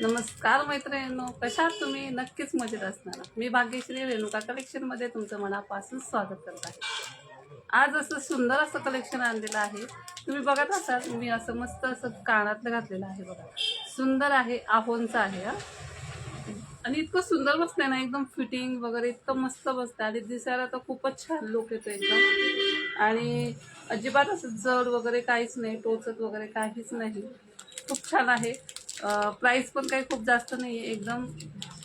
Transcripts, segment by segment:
नमस्कार मैत्रिणींनो कशा आहात तुम्ही? नक्कीच मजेत असणार. मी भाग्यश्री रेणुका कलेक्शनमध्ये तुमचं मनापासून स्वागत करत आहे. आज असं सुंदर असं कलेक्शन आणलेलं आहे. तुम्ही बघत असाल मी असं मस्त असं कानातलं घातलेलं आहे बघा. सुंदर आहे आहोंचं आहे आणि इतकं सुंदर बसतंय ना एकदम फिटिंग वगैरे इतकं मस्त बसतं आणि दिसायला तर खूपच छान लुक येतो एकदम. आणि अजिबात असं जड वगैरे काहीच नाही टोचत वगैरे काहीच नाही. खूप छान आहे. प्राईस पण काही खूप जास्त नाही आहे एकदम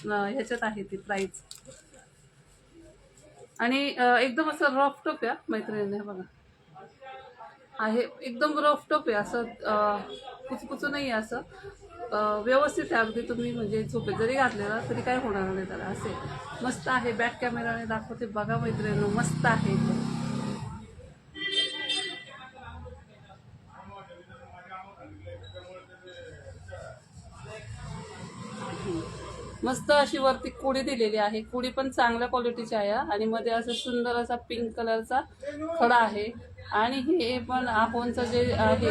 ह्याच्यात आहे ती प्राईस आणि एकदम असं रफ टोप आहे मैत्रिणीने बघा. आहे एकदम रफ टोप आहे. असं कुचकुचू नाही आहे असं. व्यवस्थित आहे अगदी तुम्ही म्हणजे झोपेत जरी घातलेला तरी काय होणार नाही त्याला. असे मस्त आहे. बॅक कॅमेराने दाखवते बघा मैत्रिणी मस्त आहे मस्त अशी वरती कुडी दिलेली आहे. कुडी पण चांगल्या क्वालिटीची आहे आणि मध्ये असं सुंदर असा पिंक कलरचा खडा आहे. आणि हे पण आहोंचं जे आहे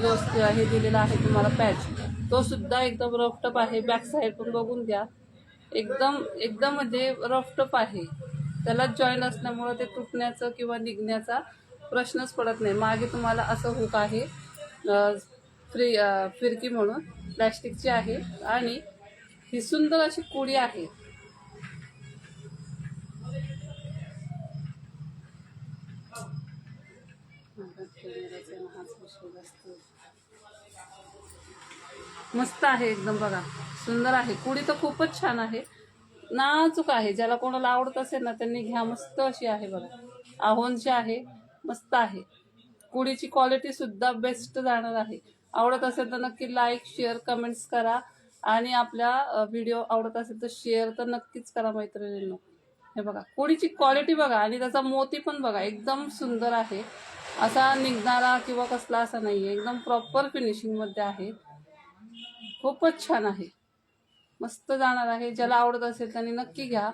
जो हे दिलेला आहे तुम्हाला पॅच तो सुद्धा एकदम रफटप आहे. बॅक साईड पण बघून घ्या. एकदम एकदम म्हणजे रफटप आहे. त्याला जॉईंट असल्यामुळं ते तुटण्याचं किंवा निघण्याचा प्रश्नच पडत नाही. मागे तुम्हाला असं हुक आहे फ्री फिरकी म्हणून प्लॅस्टिकची आहे. आणि ही सुंदर अशी कुडी आहे. मस्त आहे एकदम बघा. सुंदर आहे. कुडी तर खूपच छान आहे. नाचूक आहे. ज्याला कोणाला आवडत असेल ना त्यांनी घ्या. मस्त अशी आहे बघा. आहोनची आहे मस्त आहे. कुडीची क्वालिटी सुद्धा बेस्ट जाणार आहे. आवडत असेल तर नक्की लाईक शेअर कमेंट्स करा. आणि आपल्या व्हिडिओ आवडत असेल तर शेअर तर नक्कीच करा मैत्रिणींनो. हे बघा कुडीची क्वालिटी बघा आणि त्याचा मोती पण बघा एकदम सुंदर आहे. असा निघणारा किंवा कसला असा नाही आहे एकदम प्रॉपर फिनिशिंगमध्ये आहे. खूपच छान आहे. मस्त जाणार आहे. ज्याला आवडत असेल त्याने नक्की घ्या.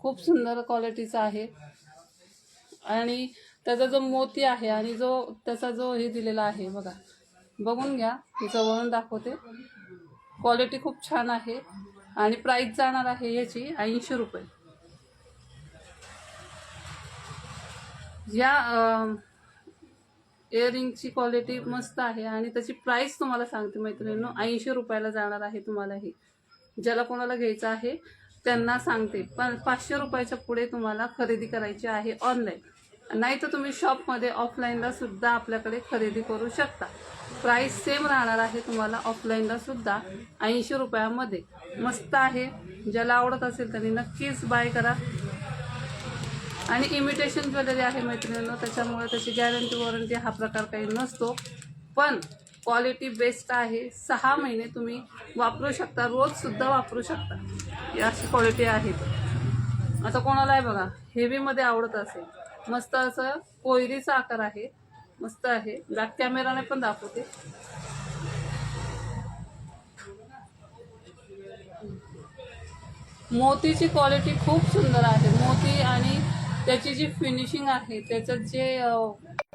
खूप सुंदर क्वालिटीचा आहे. आणि त्याचा जो मोती आहे आणि जो त्याचा जो हे दिलेला आहे बघा. बघून घ्या. जवळून दाखवते. क्वालिटी खूप छान आहे. आणि प्राईस जाणार आहे याची ऐंशी रुपये. या इयरिंगची क्वालिटी मस्त आहे आणि त्याची प्राईस तुम्हाला सांगते मैत्रिणींनो ऐंशी रुपयाला जाणार आहे तुम्हाला हे. ज्याला कोणाला घ्यायचं आहे त्यांना सांगते. पण पाचशे रुपयाच्या पुढे तुम्हाला खरेदी करायची आहे ऑनलाईन नाही तर तुम्ही शॉपमध्ये ऑफलाईनला सुद्धा आपल्याकडे खरेदी करू शकता. प्राईस सेम राहणार आहे तुम्हाला ऑफलाईनला सुद्धा ऐंशी रुपयामध्ये. मस्त आहे. ज्याला आवडत असेल त्यांनी नक्कीच बाय करा. आणि इमिटेशन ज्वेलरी आहे मैत्रिणींनो त्याच्यामुळे त्याची गॅरंटी वॉरंटी हा प्रकार काही नसतो. पण क्वालिटी बेस्ट आहे. सहा महिने तुम्ही वापरू शकता रोजसुद्धा वापरू शकता. अशी क्वालिटी आहे. आता कोणाला आहे बघा हेवीमध्ये आवडत असेल. मस्त असं कोयरीचा आकार आहे. मस्त आहे. बॅक कॅमेराने पण दाखवते. मोतीची क्वालिटी खूप सुंदर आहे. मोती आणि त्याची जी फिनिशिंग आहे त्याच्यात जे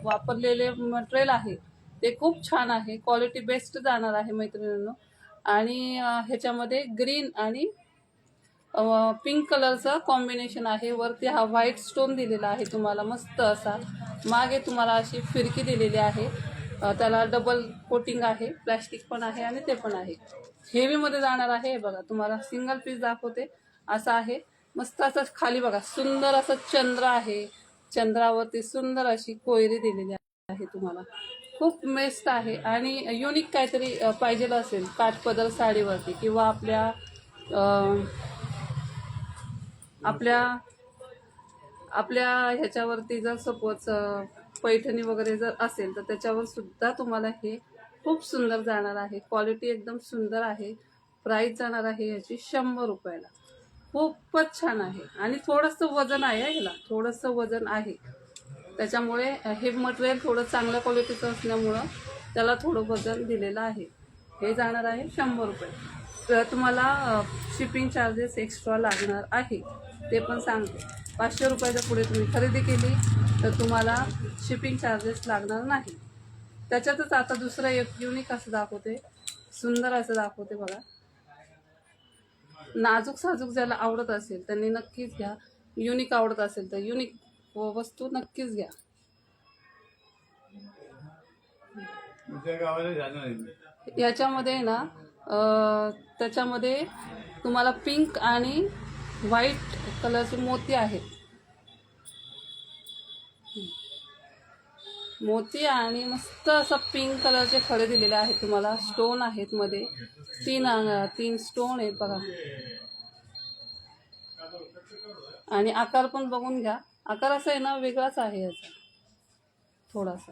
वापरलेले मटेरियल आहे ते खूप छान आहे. क्वालिटी बेस्ट जाणार आहे मैत्रिणींनो. आणि ह्याच्यामध्ये ग्रीन आणि पिंक कलरचं कॉम्बिनेशन आहे. वरती हा व्हाईट स्टोन दिलेला आहे तुम्हाला मस्त असा. मागे तुम्हाला अशी फिरकी दिलेली आहे. त्याला डबल कोटिंग आहे. प्लॅस्टिक पण आहे आणि ते पण आहे. हेवीमध्ये जाणार आहे हे बघा. तुम्हाला सिंगल पीस दाखवते. असं आहे. मस्त असं खाली बघा. सुंदर असं चंद्र आहे. चंद्रावरती सुंदर अशी कोयरी दिलेली आहे तुम्हाला. खूप मेस्ट आहे. आणि युनिक काहीतरी पाहिजेलं असेल काठपदर साडीवरती किंवा आपल्या आपल्या आपल्या ह्याच्यावरती जर सपोज पैठणी वगैरे जर असेल तर त्याच्यावर सुद्धा तुम्हाला हे खूप सुंदर जाणार आहे. क्वालिटी एकदम सुंदर आहे. प्राईस जाणार आहे याची शंभर रुपयाला. खूपच छान आहे. आणि थोडंसं वजन आहे ह्याला. थोडंसं वजन आहे. त्याच्यामुळे हे मटेरियल थोडं चांगल्या क्वालिटीचं असल्यामुळं त्याला थोडं वजन दिलेलं आहे. हे जाणार आहे शंभर रुपये. तर तुम्हाला शिपिंग चार्जेस एक्स्ट्रा लागणार आहे. ते पण सांगते. पाचशे रुपयाच्या पुढे तुम्ही खरेदी केली तर तुम्हाला शिपिंग चार्जेस लागणार नाही. त्याच्यातच आता दुसरं एक युनिक असं दाखवते. सुंदर असं दाखवते बघा. नाजूक साजूक ज्याला आवडत असेल त्यांनी नक्कीच घ्या. युनिक आवडत असेल तर युनिक वस्तू नक्कीच घ्या. याच्यामध्ये ना त्याच्यामध्ये तुम्हाला पिंक आणि व्हाईट कलरचे मोती आहेत. मोती आणि मस्त असं पिंक कलरचे खडे दिलेले आहेत तुम्हाला. स्टोन आहेत मध्ये. तीन तीन स्टोन आहेत बघा. आणि आकार पण बघून घ्या. आकार असा आहे ना वेगळाच आहे याचा. थोडासा.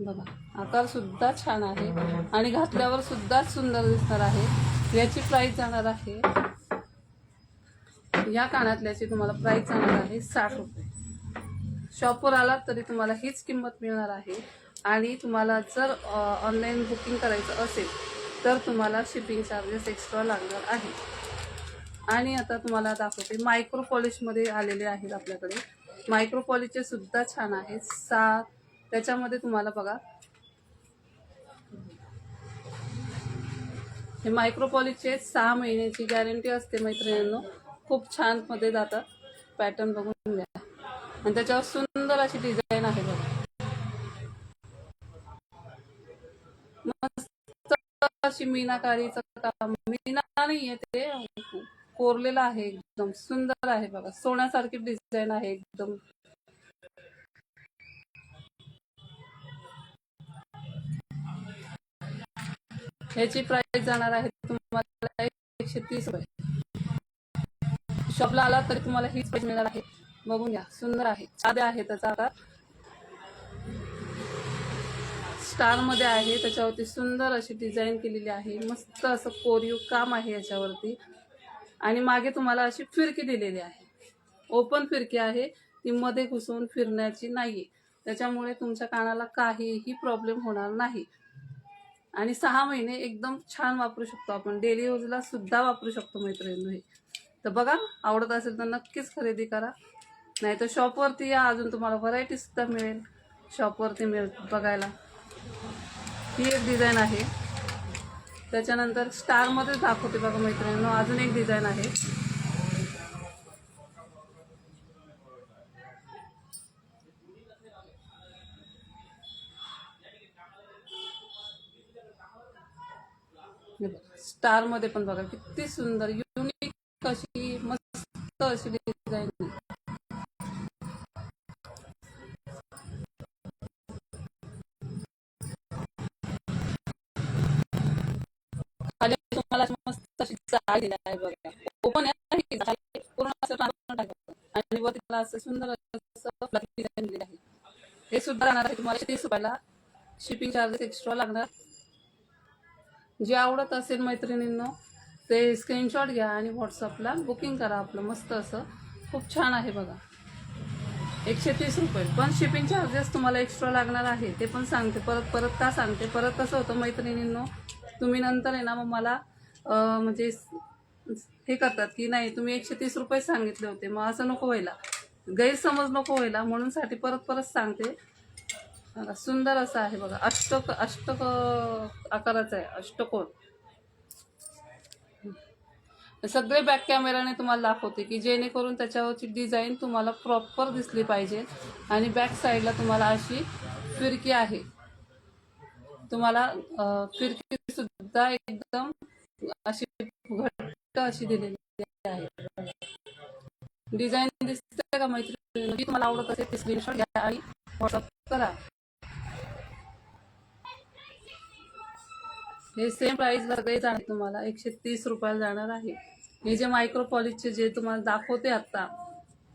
बघा. आकार सुद्धा छान आहे. आणि घातल्यावर सुद्धा सुंदर दिसणार आहे. याची प्राईस जाणार आहे. या कानातल्याची तुम्हाला प्राईस जाणार आहे साठ रुपये. शॉपवर आलात तरी तुम्हाला हीच किंमत मिळणार आहे. आणि तुम्हाला जर ऑनलाईन बुकिंग करायचं असेल तर तुम्हाला शिपिंग चार्जेस एक्स्ट्रा लागणार आहे. आणि आता तुम्हाला दाखवते मायक्रो पॉलिशमध्ये आलेले आहेत आपल्याकडे. मायक्रो पॉलिशचे सुद्धा छान आहेत सात. त्याच्यामध्ये तुम्हाला बघा हे मायक्रोपॉलिशचे सहा महिन्याची गॅरंटी असते मैत्रिणींनो. खूप छानमध्ये जातात. पॅटर्न बघून घ्या. आणि त्याच्यावर सुंदर अशी डिझाईन आहे बघा. मस्त अशी मीनाकारीचं काम. मीना नाहीये ते. कोरलेलं आहे एकदम. सुंदर आहे बघा. सोन्यासारखी डिझाईन आहे एकदम. ह्याची प्राइस जाणार आहे तुम्हाला एकशे तीस रुपये. शॉपला आला तरी तुम्हाला हीच प्राइस मिळणार आहे. बघून घ्या. सुंदर आहे. साधे आहे त्याचा आकार. स्टारमध्ये आहे. त्याच्यावरती सुंदर अशी डिझाईन केलेली आहे. मस्त असं कोरीव काम आहे याच्यावरती. आणि मागे तुम्हाला अशी फिरकी दिलेली आहे. ओपन फिरकी आहे. ती मध्ये घुसवून फिरण्याची नाहीये. त्याच्यामुळे तुमच्या कानाला काहीही प्रॉब्लेम होणार नाही. आणि सहा महिने एकदम छान वापरू शकतो आपण. डेली यूजला सुद्धा वापरू शकतो मैत्रिणी हे. तर बघा आवडत असेल तर नक्कीच खरेदी करा. नाही तर शॉपवरती या अजून तुम्हाला व्हरायटी सुद्धा मिळेल. शॉपवरती मिळेल बघायला. ही एक डिझाईन आहे. त्याच्यानंतर स्टारमध्येच दाखवते बघा मैत्रिणींनो अजून एक डिझाईन आहे हे स्टारमध्ये पण बघा किती सुंदर युनिक अशी मस्त अशी डिझाईन खाली तुम्हाला मस्त अशी जाळी दिली आहे बघा. ओपन आहे पूर्ण असं टाकून टाकायचं आणि वर त्याला असं सुंदर असं डिझाईन दिलेली आहे. हे सुद्धा राहणार आहे तुम्हाला. तीस रुपयाला शिपिंग चार्जेस एक्स्ट्रा लागणार. जे आवडत असेल मैत्रिणींनो ते स्क्रीनशॉट घ्या आणि व्हॉट्सअपला बुकिंग करा आपलं मस्त असं. खूप छान आहे बघा. एकशे तीस रुपये. पण शिपिंग चार्जेस तुम्हाला एक्स्ट्रा लागणार आहे ते पण सांगते. परत परत का सांगते? परत कसं होतं मैत्रिणींनो तुम्ही नंतर आहे ना मग मला म्हणजे हे करतात की नाही तुम्ही एकशे तीस रुपये सांगितले होते. मग असं नको व्हायला. गैरसमज नको व्हायला. म्हणूनसाठी परत परत सांगते. बघा, सुंदर असं आहे बघा. अष्टक अष्टक आकाराचं आहे. अष्टकोन. सगळे बॅक कॅमेराने तुम्हाला दाखवते की जेणेकरून त्याच्यावरची डिझाईन तुम्हाला प्रॉपर दिसली पाहिजे आणि बॅक साईडला तुम्हाला अशी फिरकी आहे. तुम्हाला फिरकी सुद्धा एकदम अशी घट्ट अशी दिलेली आहे. डिझाईन दिसते का मैत्रिणी तुम्हाला आवडत असेल स्क्रीनशॉट घ्या आणि व्हॉट्सअप करा. हे सेम प्राइसला सगळेच आहे तुम्हाला. एकशे तीस रुपयाला जाणार आहे. हे जे मायक्रो पॉलिशचे जे तुम्हाला दाखवते आता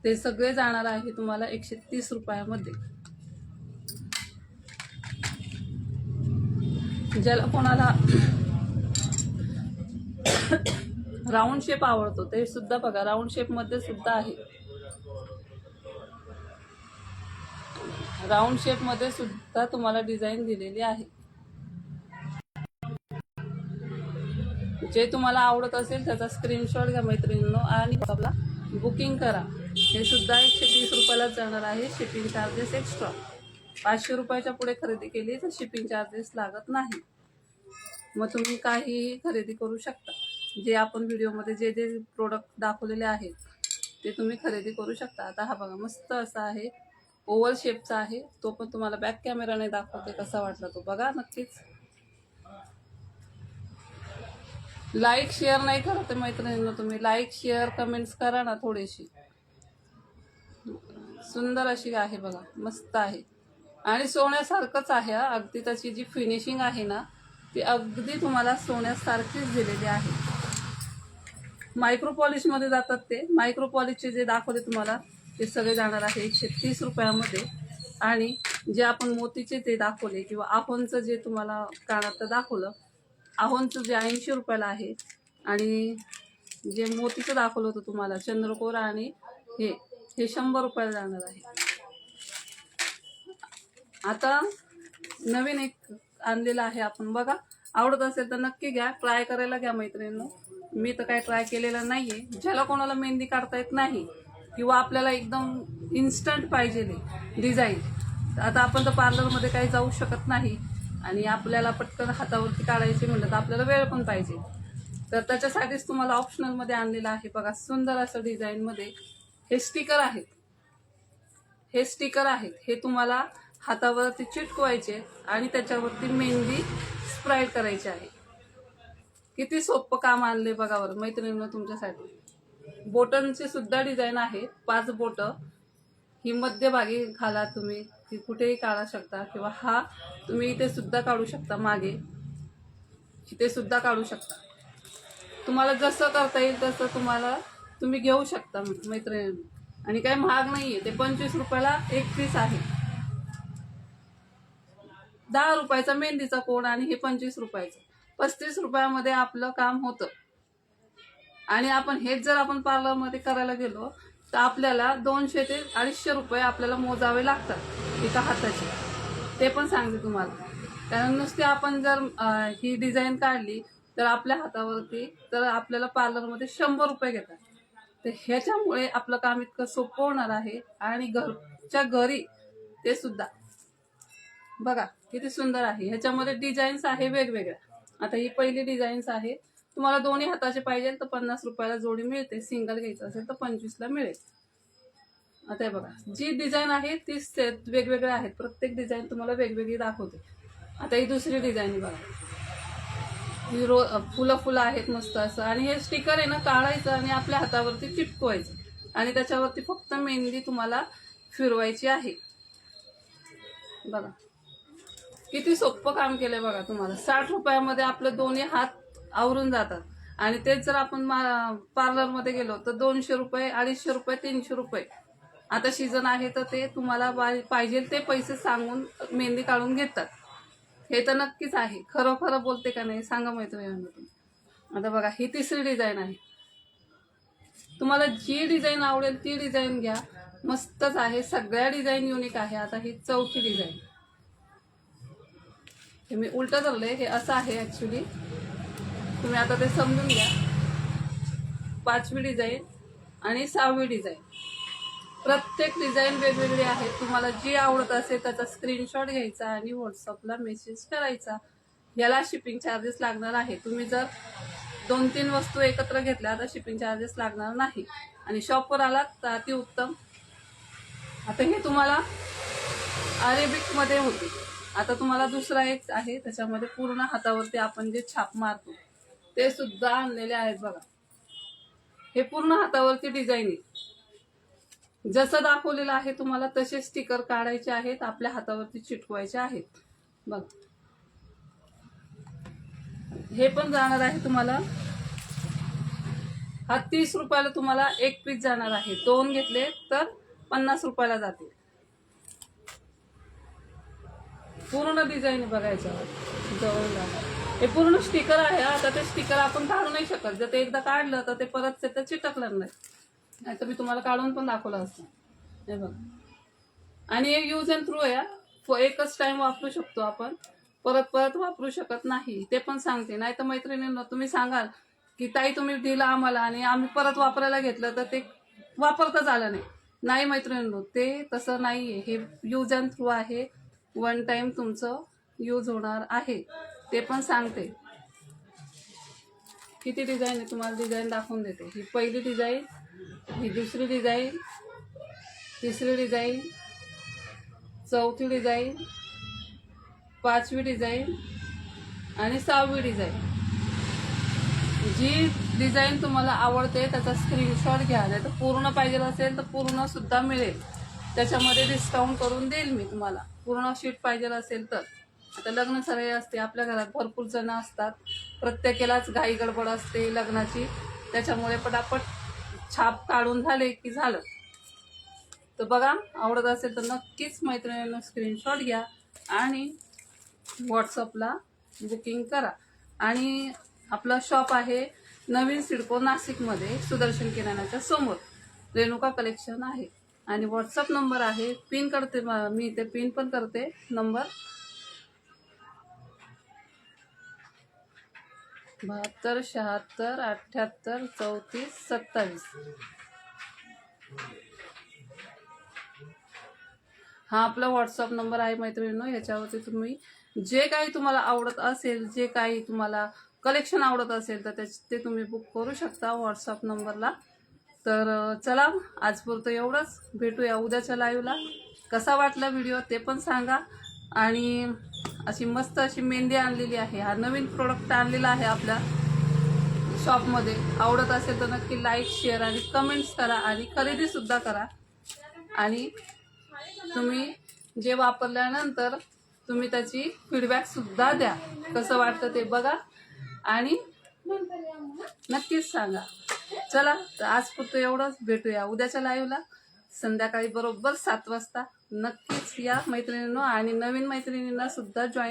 ते सगळे जाणार आहे तुम्हाला एकशे तीस रुपयामध्ये. ज्याला कोणाला राऊंड शेप आवडतो ते सुद्धा बघा. राऊंड शेपमध्ये सुद्धा आहे. राऊंड शेपमध्ये सुद्धा तुम्हाला डिझाईन दिलेली आहे. जे तुम्हाला आवडत असेल त्याचा स्क्रीनशॉट घ्या मैत्रिणींनो आणि आपला बुकिंग करा. हे सुद्धा एकशे तीस रुपयालाच जाणार आहे. शिपिंग चार्जेस एक्स्ट्रा पाचशे रुपयाच्या पुढे खरेदी केली तर शिपिंग चार्जेस लागत नाही. मग तुम्ही काहीही खरेदी करू शकता. जे आपण व्हिडिओमध्ये जे जे प्रोडक्ट दाखवलेले आहेत ते तुम्ही खरेदी करू शकता. आता हा बघा मस्त असा आहे. ओव्हल शेपचा आहे. तो पण तुम्हाला बॅक कॅमेराने दाखवते कसा वाटला तो. बघा नक्कीच. लाईक शेअर नाही करत आहे मैत्रिणींना तुम्ही. लाईक शेअर कमेंट्स करा ना थोडीशी. सुंदर अशी आहे बघा. मस्त आहे. आणि सोन्यासारखंच आहे अगदी त्याची जी फिनिशिंग आहे ना ती अगदी तुम्हाला सोन्यासारखीच दिलेली आहे. मायक्रो पॉलिशमध्ये जातात ते. मायक्रो पॉलिशचे जे दाखवले तुम्हाला ते सगळे जाणार आहे एकशे तीस रुपयामध्ये. आणि जे आपण मोतीचे ते दाखवले किंवा आपणचं जे तुम्हाला कानात दाखवलं आहोंचं जे ऐंशी रुपयाला आहे आणि जे मोतीचं दाखवलं होतं तुम्हाला चंद्रकोर आणि हे हे शंभर रुपयाला जाणार आहे. आता नवीन एक आणलेलं आहे आपण बघा. आवडत असेल तर नक्की घ्या ट्राय करायला घ्या मैत्रिणींनो. मी तर काय ट्राय केलेलं नाहीये. ज्याला कोणाला मेहंदी काढता येत नाही किंवा आपल्याला एकदम इन्स्टंट पाहिजे डिझाईन आता आपण तर पार्लरमध्ये काही जाऊ शकत नाही. आणि आपल्याला पटकन हातावरती काढायची म्हणलं तर आपल्याला वेळ पण पाहिजे. तर त्याच्यासाठीच तुम्हाला ऑप्शनलमध्ये आणलेलं आहे. बघा सुंदर असं डिझाईनमध्ये हे स्टिकर आहेत. हे स्टिकर आहेत. हे तुम्हाला हातावरती चिटकवायचे आणि त्याच्यावरती मेहंदी स्प्राईड करायची आहे. किती सोपं काम आणले बघा बरं मैत्रिणींना तुमच्यासाठी. बोटनचे सुद्धा डिझाईन आहे पाच बोटं. ही मध्यभागी घाला तुम्ही. ती कुठेही काढा शकता. किंवा हा तुम्ही इथे सुद्धा काढू शकता मागे. इथे सुद्धा काढू शकता. तुम्हाला जसं करता येईल तसं तुम्हाला तुम्ही घेऊ शकता मैत्रिणी. आणि काही महाग नाहीये. ते पंचवीस रुपयाला एक पीस आहे. दहा रुपयाचा मेहंदीचा कोण आणि हे पंचवीस रुपयाचं. पस्तीस रुपयामध्ये आपलं काम होतं. आणि आपण हेच जर आपण पार्लरमध्ये करायला गेलो तर आपल्याला दोनशे ते अडीचशे रुपये आपल्याला मोजावे लागतात एका हाताचे. ते पण सांगते तुम्हाला. कारण नुसते आपण जर ही डिझाईन काढली तर आपल्या हातावरती तर आपल्याला पार्लरमध्ये शंभर रुपये घेतात. तर ह्याच्यामुळे आपलं काम इतकं सोपं होणार आहे आणि घरच्या घरी ते सुद्धा. बघा किती सुंदर आहे. ह्याच्यामध्ये डिझाईन्स आहे वेगवेगळ्या. आता ही पहिली डिझाईन्स आहे. तुम्हाला दोन्ही हाताचे पाहिजे तर पन्नास रुपयाला जोडी मिळते. सिंगल घ्यायचं असेल तर पंचवीसला मिळेल. आता हे बघा. जी डिझाईन आहे ती सेट वेगवेगळ्या आहेत. प्रत्येक डिझाईन तुम्हाला वेगवेगळी दाखवते. आता ही दुसरी डिझाईन बघा. ही रो फुलं फुलं आहेत मस्त असं. आणि हे स्टिकर आहे ना काढायचं आणि आपल्या हातावरती चिटकवायचं आणि त्याच्यावरती फक्त मेहंदी तुम्हाला फिरवायची आहे. बघा. किती सोपं काम केलंय बघा तुम्हाला. साठ रुपयामध्ये आपलं दोन्ही हात आवरून जातात. आणि तेच जर आपण पार्लरमध्ये गेलो तर दोनशे रुपये अडीचशे रुपये तीनशे रुपये. आता सीझन आहे तर ते तुम्हाला पा- पाहिजे ते पैसे सांगून मेहंदी काढून घेतात. हे तर नक्कीच आहे. खरं खरं बोलते का नाही सांगा मैत्री आता बघा ही तिसरी डिझाईन आहे. तुम्हाला जी डिझाईन आवडेल ती डिझाईन घ्या. मस्तच आहे. सगळ्या डिझाईन युनिक आहे. आता ही चौथी डिझाईन हे मी उलट धरले हे असं आहे ऍक्च्युली तुम्ही आता ते समजून घ्या. पाचवी डिझाईन आणि सहावी डिझाईन. प्रत्येक डिझाईन वेगवेगळी आहे तुम्हाला जी आवडत असेल त्याचा स्क्रीनशॉट घ्यायचा आणि व्हॉट्सअपला मेसेज करायचा. याला शिपिंग चार्जेस लागणार आहे. तुम्ही जर दोन तीन वस्तू एकत्र घेतल्या तर शिपिंग चार्जेस लागणार नाही. आणि शॉपवर आलात तर अतिउत्तम आता हे तुम्हाला अरेबिकमध्ये होते. आता तुम्हाला दुसरा एक आहे. त्याच्यामध्ये पूर्ण हातावरती आपण जे छाप मारतो ते सुद्धा आणलेले आहेत बघा. हे पूर्ण हातावरती डिझाईन आहे. जसं दाखवलेलं आहे तुम्हाला तसे स्टिकर काढायचे आहेत आपल्या हातावरती चिटकवायचे आहेत. बघ. हे पण जाणार आहे तुम्हाला. हा तीस रुपयाला तुम्हाला एक पीस जाणार आहे. दोन घेतले तर पन्नास रुपयाला जातील. पूर्ण डिझाईन बघायचं जवळ जाणार. हे पूर्ण स्टिकर आहे आता ते स्टिकर आपण काढू नाही शकत. जर ते एकदा काढलं तर ते परत ते चिटकलं नाही. नाहीतर मी तुम्हाला काढून पण दाखवलं असतं. हे बघा. आणि हे यूज अँड थ्रू आहे एकच टाइम वापरू शकतो आपण. परत परत वापरू शकत नाही. ते पण सांगते. नाही तर मैत्रिणींना तुम्ही सांगाल की ताई तुम्ही दिलं आम्हाला आणि आम्ही परत वापरायला घेतलं तर ते वापरताच आलं नाही. नाही मैत्रिणींनो ते तसं नाही आहे हे यूज अँड थ्रू आहे. वन टाईम तुमचं यूज होणार आहे. ते पण सांगते. किती डिझाईन आहे तुम्हाला डिझाईन दाखवून देते. ही पहिली डिझाईन ही दुसरी डिझाईन तिसरी डिझाईन चौथी डिझाईन पाचवी डिझाईन आणि सहावी डिझाईन जी डिझाईन तुम्हाला आवडते त्याचा स्क्रीनशॉट घ्या. नाही तर पूर्ण पाहिजे असेल तर पूर्ण सुद्धा मिळेल. त्याच्यामध्ये डिस्काउंट करून देईल मी तुम्हाला. पूर्ण शीट पाहिजे असेल तर. आता लग्न सराई असते आपल्या घरात भरपूर जण असतात. प्रत्येकालाच घाई गडबड असते लग्नाची. त्याच्यामुळे पटापट छाप काढून झाले की झालं. तर बघा आवडत असेल तर नक्कीच मैत्रिणींना स्क्रीनशॉट घ्या आणि व्हॉट्सअपला बुकिंग करा. आणि आपलं शॉप आहे नवीन सिडको नाशिकमध्ये सुदर्शन किराणाच्या समोर. रेणुका कलेक्शन आहे. आणि व्हॉट्सअप नंबर आहे. पिन करते मी ते पिन पण करते नंबर बहात्तर शहात्तर अठ्ठ्याहत्तर चौतीस सत्तावीस. हा आपला व्हॉट्सअप नंबर आहे मैत्रिणींनो. ह्याच्यावरती तुम्ही जे काही तुम्हाला आवडत असेल जे काही तुम्हाला कलेक्शन आवडत असेल तर त्याच ते तुम्ही बुक करू शकता व्हॉट्सअप नंबरला. तर चला आजपुरतं एवढंच. भेटूया उद्याच्या लाईव्हला कसा वाटला व्हिडिओ ते पण सांगा. आणि अशी मस्त अशी मेहंदी आणलेली आहे. हा नवीन प्रोडक्ट आणलेला आहे आपल्या शॉपमध्ये आवडत असेल तर नक्की लाईक शेअर आणि कमेंट्स करा आणि खरेदीसुद्धा करा. आणि तुम्ही जे वापरल्यानंतर तुम्ही त्याची फीडबॅक सुद्धा द्या. कसं वाटतं ते बघा. आणि नक्कीच सांगा. चला तर आज पुरतं एवढंच. भेटूया उद्याच्या लाईव्हला संध्याकाळी बरोबर सात वाजता. नक्कीच या मैत्रिणींनो आणि नवीन मैत्रिणींना सुद्धा जॉईन